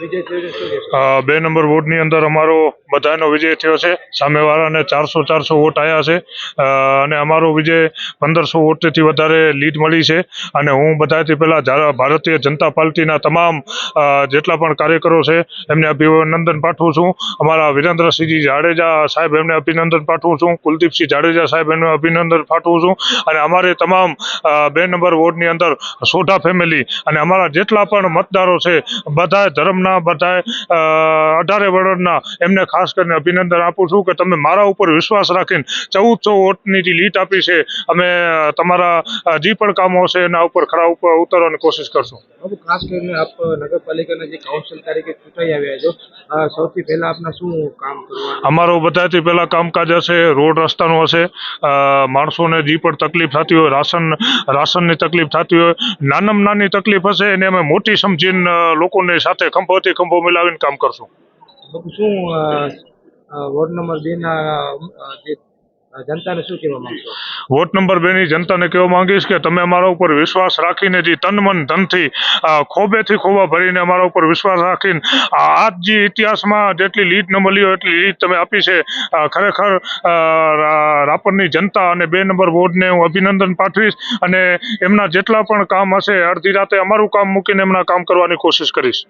બે નંબર વોર્ડની અંદર અમારો બધાનો વિજય થયો છે. સામેવાળાને ચારસો ચારસો વોટ આવ્યા છે. અને અમારો વિજય પંદરસો વોટથી વધારે લીડ મળી છે. અને હું બધાથી પહેલાં ભારતીય જનતા પાર્ટીના તમામ જેટલા પણ કાર્યકરો છે, એમને અભિનંદન પાઠવું છું. અમારા વિરેન્દ્રસિંહજી જાડેજા સાહેબ એમને અભિનંદન પાઠવું છું. કુલદીપસિંહ જાડેજા સાહેબ એમને અભિનંદન પાઠવું છું. અને અમારે તમામ બે નંબર વોર્ડની અંદર સોઢા ફેમિલી અને અમારા જેટલા પણ મતદારો છે બધાય ધર્મના બધાય અ, અઢારે વર્ષના એમને ખાસ કરીને અભિનંદન આપું છું કે તમે મારા ઉપર વિશ્વાસ રાખીને ચૌદસો વોટની લીટ આપી છે. અમે તમારા જે પણ કામો છે એના ઉપર ખરા ઉપર ઉતરવાની કોશિશ કરશું. ખાસ કરીને આપ નગરપાલિકાના જે કાઉન્સિલ તરીકે ચૂંટાઈ આવ્યા છો સૌથી પહેલા આપના શું કામ કરવાનું? અમારું બધાથી પહેલા કામકાજ હશે રોડ રસ્તાનું હશે. માણસોને જે પણ તકલીફ થતી હોય રાશન રાશનની તકલીફ થતી હોય નાનામાં નાની તકલીફ હશે એને અમે મોટી સમજીને લોકોની સાથે ખંભોથી ખંભો મિલાવીને કામ કરશું. શું વોર્ડ નંબર બે ના જે જનતાને શું કહેવા માંગશો? વોટ નંબર બેની જનતાને કહેવા માંગીશ કે તમે અમારા ઉપર વિશ્વાસ રાખીને જે તન મન ધનથી ખોબેથી ખોબા ભરીને અમારા ઉપર વિશ્વાસ રાખીને આજ જે ઇતિહાસમાં જેટલી લીડ ન મળી હોય એટલી લીડ તમે આપી છે ખરેખર રાપરની જનતા અને બે નંબર વોર્ડને હું અભિનંદન પાઠવીશ અને એમના જેટલા પણ કામ હશે, અડધી રાતે અમારું કામ મૂકીને એમના કામ કરવાની કોશિશ કરીશ.